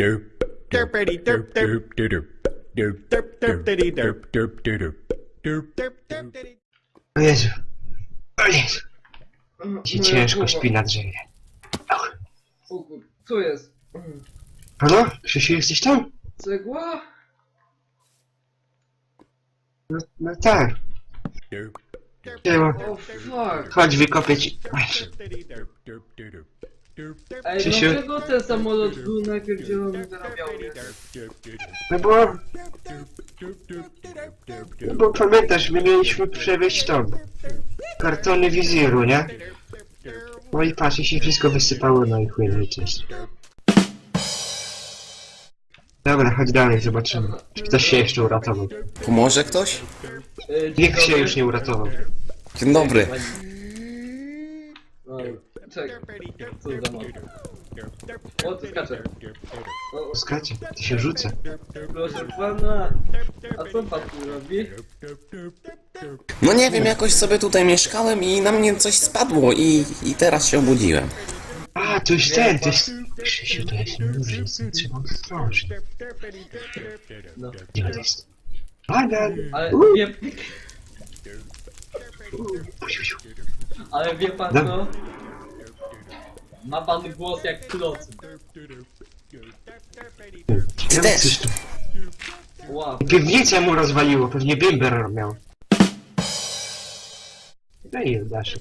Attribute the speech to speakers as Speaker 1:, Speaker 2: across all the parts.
Speaker 1: Derp, derp derp derp derp derp derp derp derp derp derp
Speaker 2: O Jezu. O Jezu. Się ciężko śpi na drzewie.
Speaker 3: O kur... Co jest?
Speaker 2: Halo? Krzysiu, jesteś tam?
Speaker 3: Cegła?
Speaker 2: No, no tak.
Speaker 1: derp derpity derp derp derp derp derp
Speaker 3: Ej,
Speaker 2: Krzysiu?
Speaker 3: dlaczego ten samolot był najpierw zielony, teraz biały?
Speaker 2: No bo, no bo pamiętasz, my mieliśmy przewieźć tą kartony wizjeru, nie? No i patrz, i się wszystko wysypało na ich chłynę cześć. Dobra, chodź dalej, zobaczymy. Czy ktoś się jeszcze uratował.
Speaker 4: Pomoże ktoś?
Speaker 2: Nikt się już nie uratował.
Speaker 4: Dzień dobry.
Speaker 3: Czekaj, co za moc. O, tu skacze. O,
Speaker 2: Skacie, ty się rzuca.
Speaker 3: proszę pana. A co pan tu robi?
Speaker 4: No nie wiem, jakoś sobie tutaj mieszkałem i na mnie coś spadło i, i teraz się obudziłem.
Speaker 2: A, to jest ten, to jest... Krzysiu, to jest nóż, trzeba ostrożnie.
Speaker 3: No.
Speaker 2: Gdzie on jest? Adam!
Speaker 3: Ale
Speaker 2: Uuu,
Speaker 3: wie, ale wie pan
Speaker 2: No.
Speaker 3: co? Ma pan głos jak klocy.
Speaker 4: Ty też.
Speaker 3: Wow.
Speaker 2: Piwnicę mu rozwaliło, pewnie bimber miał. No i dasz.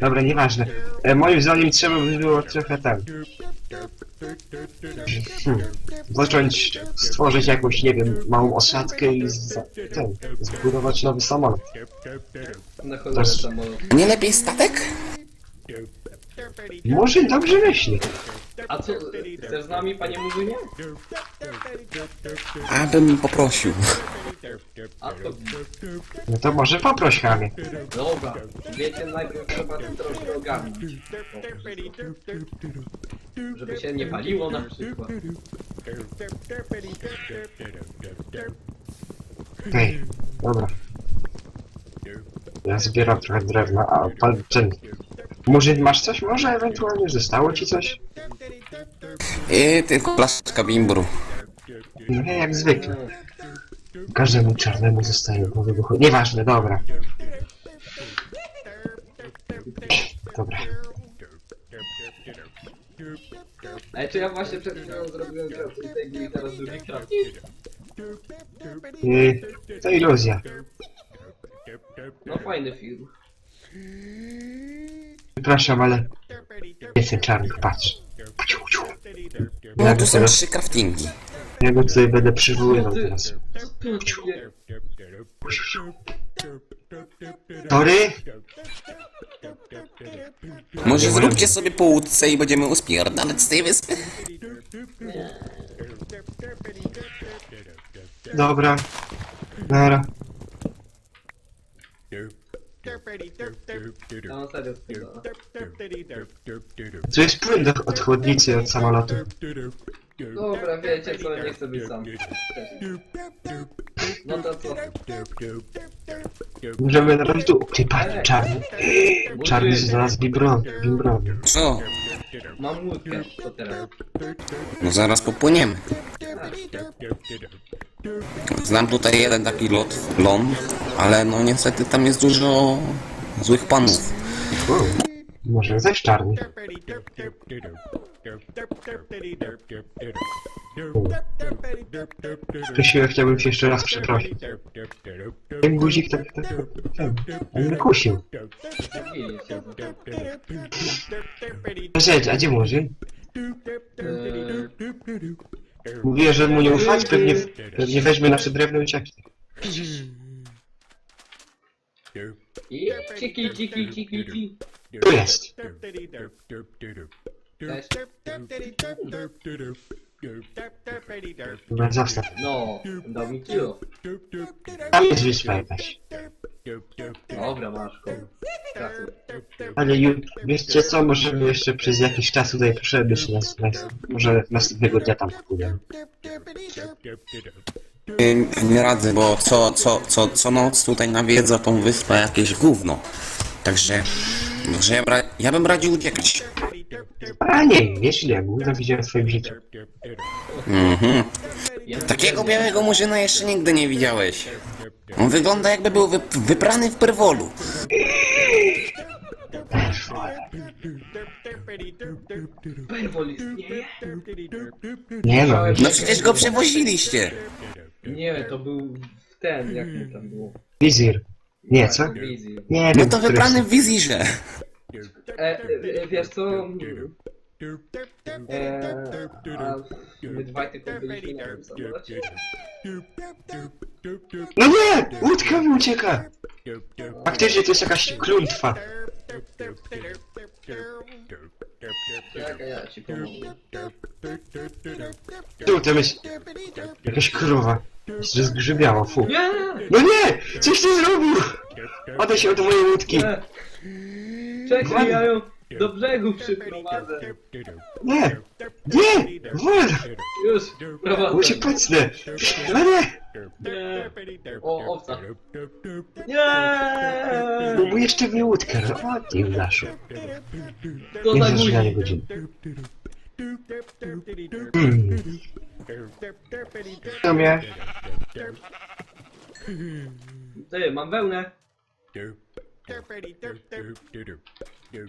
Speaker 2: Dobra, nieważne. E, moim zdaniem trzeba by było trochę tam. Hmm. Zacząć stworzyć jakąś, nie wiem, małą osadkę i z, ten, zbudować nowy samolot.
Speaker 3: Na cholerę samolot.
Speaker 4: Nie lepiej statek?
Speaker 2: Może dobrze myśli.
Speaker 3: A co, chcesz z nami, panie Murzynie?
Speaker 4: Abym poprosił.
Speaker 3: A to...
Speaker 2: No to może poproś chamie.
Speaker 3: Dobra. Wiecie, najpierw trzeba tu troszkę ogarnąć. Żeby się nie paliło na przykład.
Speaker 2: Hej, dobra. Ja zbieram trochę drewna, a pan ten... Murzyn, masz coś? Może ewentualnie zostało ci coś?
Speaker 4: I tylko plaszczka bimbru.
Speaker 2: No nie, jak zwykle. Każdemu czarnemu zostaje głowy wychodzi. Nieważne, dobra. Dobra.
Speaker 3: Ej, czy ja właśnie przed chwilą zrobiłem crafting table i teraz drugi crafting?
Speaker 2: Yy, to iluzja.
Speaker 3: No fajny film.
Speaker 2: Przepraszam, ale jestem czarny, patrz.
Speaker 4: No
Speaker 2: Ja
Speaker 4: tu
Speaker 2: go
Speaker 4: są
Speaker 2: teraz,
Speaker 4: trzy craftingi.
Speaker 2: ja go tutaj będę przywoływał teraz.
Speaker 3: robisz?
Speaker 2: Tory?
Speaker 4: Może zróbcie sobie po łódce i będziemy uspierdalać z tej wyspy?
Speaker 2: Dobra. Dobra. Tu jest płyn do, od chłodnicy od samolotu.
Speaker 3: Dobra, wiecie co, nie chcę być sam. No to co?
Speaker 2: Możemy nawet tu... Ty, patrz, czarny. Czarny znalazł bimbron. bimbron.
Speaker 4: Co?
Speaker 3: Mam łódkę, co teraz?
Speaker 4: No zaraz popłyniemy. Znam tutaj jeden taki lot, ląd, ale no niestety tam jest dużo złych panów.
Speaker 2: Wow. Może też czarny. Ja chciałbym się jeszcze raz przeprosić. Ten guzik tak... tak, tak on mnie kusił.
Speaker 3: Zabili się.
Speaker 2: Rzecz, a gdzie Murzyn? Mówiła, że mu nie ufać, pewnie, pewnie weźmie nasze drewno i ucieknie.
Speaker 3: I ciki, ciki, ciki, ciki.
Speaker 2: Tu jest.
Speaker 3: Cześć.
Speaker 2: Dobra, zostaw.
Speaker 3: No, dał mi kilo.
Speaker 2: Tam jest wyspa jakaś.
Speaker 3: Dobra, masz. Pracy.
Speaker 2: Ale ju, wiecie co, możemy jeszcze przez jakiś czas tutaj przebyć nas, nas, może następnego dnia tam pójdziemy.
Speaker 4: Nie, nie radzę, bo co, co, co, co noc tutaj nawiedza tą wyspę jakieś gówno. Także, że ja, bra- ja bym radził uciekać.
Speaker 2: A nie, ile ja widziałem w swoim życiu.
Speaker 4: Mhm. Takiego białego murzyna jeszcze nigdy nie widziałeś. On wygląda jakby był wy wyprany w perwolu.
Speaker 3: Perwol istnieje?
Speaker 2: Nie no,
Speaker 4: No przecież go przewoziliście.
Speaker 3: Nie, to był w ten, jak mu tam było.
Speaker 2: wizir. Nie, co? Nie
Speaker 4: No
Speaker 2: wiem,
Speaker 4: to
Speaker 2: który jest-
Speaker 4: w wizirze.
Speaker 3: E, e, wiesz co? E, a my dwaj tylko byliśmy na tym samolocie.
Speaker 2: No nie! Łódka mi ucieka! Faktycznie to jest jakaś klątwa.
Speaker 3: Czekaj, ja ci pomogę.
Speaker 2: Tu, tam jest jakaś krowa. Jest rozgrzybiała, fu.
Speaker 3: Nie!
Speaker 2: No nie! Coś ty zrobił! Odejdź od mojej łódki!
Speaker 3: Nie! Czekaj, ja ją do brzegu przyprowadzę.
Speaker 2: Nie! Nie! Wolno!
Speaker 3: Już, prowadzę.
Speaker 2: Bo cię pocnę! No nie!
Speaker 3: Nie! O, owca. Nie!
Speaker 2: No bo jeszcze mi łódkę, ty Laszu.
Speaker 3: To
Speaker 2: Nie
Speaker 3: za
Speaker 2: zażyganie
Speaker 3: guzik.
Speaker 2: godziny. Hmm. W sumie,
Speaker 3: Ty, mam wełnę.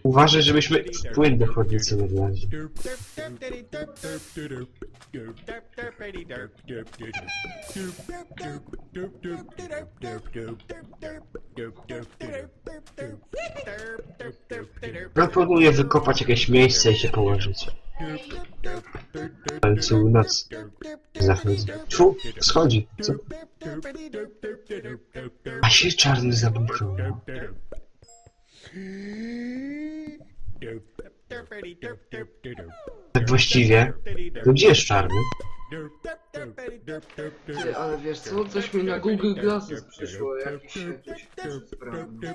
Speaker 2: Uważaj, żebyśmy w płyn do chłodnicy. Proponuję wykopać jakieś miejsce i się położyć. W końcu noc zachodzi. Tfu, schodzi. Co? A się czarny zabunkował. Tak właściwie, to gdzie jest czarny?
Speaker 3: Ty, ale wiesz co? Coś mi na Google Glasses przyszło, jakiś jakiś test sprawny.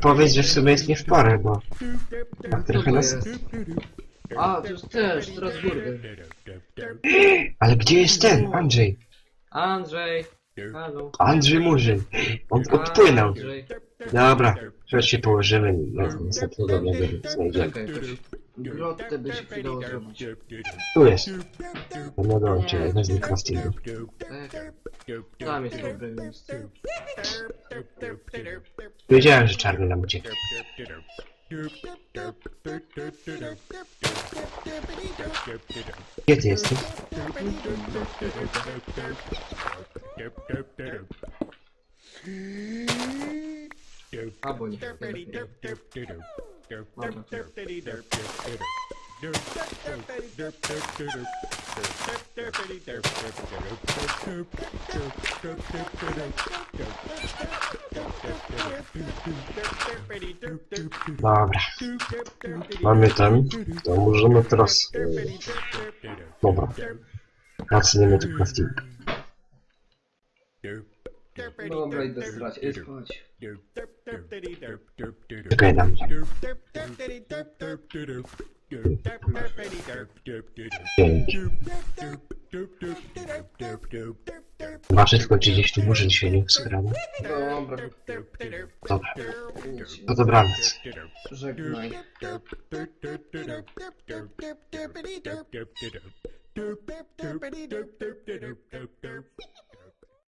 Speaker 2: Powiedz, że w sumie jest nie w porę, bo tak trochę
Speaker 3: to
Speaker 2: nas...
Speaker 3: jest? A, to jest też, Strasburger.
Speaker 2: Ale gdzie jest ten, Andrzej?
Speaker 3: Andrzej. Halo.
Speaker 2: Andrzej Murzyn. On odpłynął.
Speaker 3: Andrzej.
Speaker 2: Dobra, teraz się położymy. No, następnego dnia znajdziemy.
Speaker 3: Grotę by się przydało zrobić.
Speaker 2: Tu jest. No dobra, czekaj, wezmę craftingu.
Speaker 3: Tak. Tam jest dobre miejsce.
Speaker 2: Wiedziałem, że czarny nam uciekł. Gdzie ty jesteś?
Speaker 3: Albo nie.
Speaker 2: Dobra. Mamy ten. To możemy teraz... e, Dobra. Zacniemy tu crafting.
Speaker 3: Dobra, idę strać. Ej, spać.
Speaker 2: Czekaj na mnie. Dzięki. Wasze tylko czy gdzieś tu murzyn się nie skrada.
Speaker 3: Dobra,
Speaker 2: Dobra.
Speaker 3: nic.
Speaker 2: To dobranoc.
Speaker 3: Żegnaj.
Speaker 1: Doop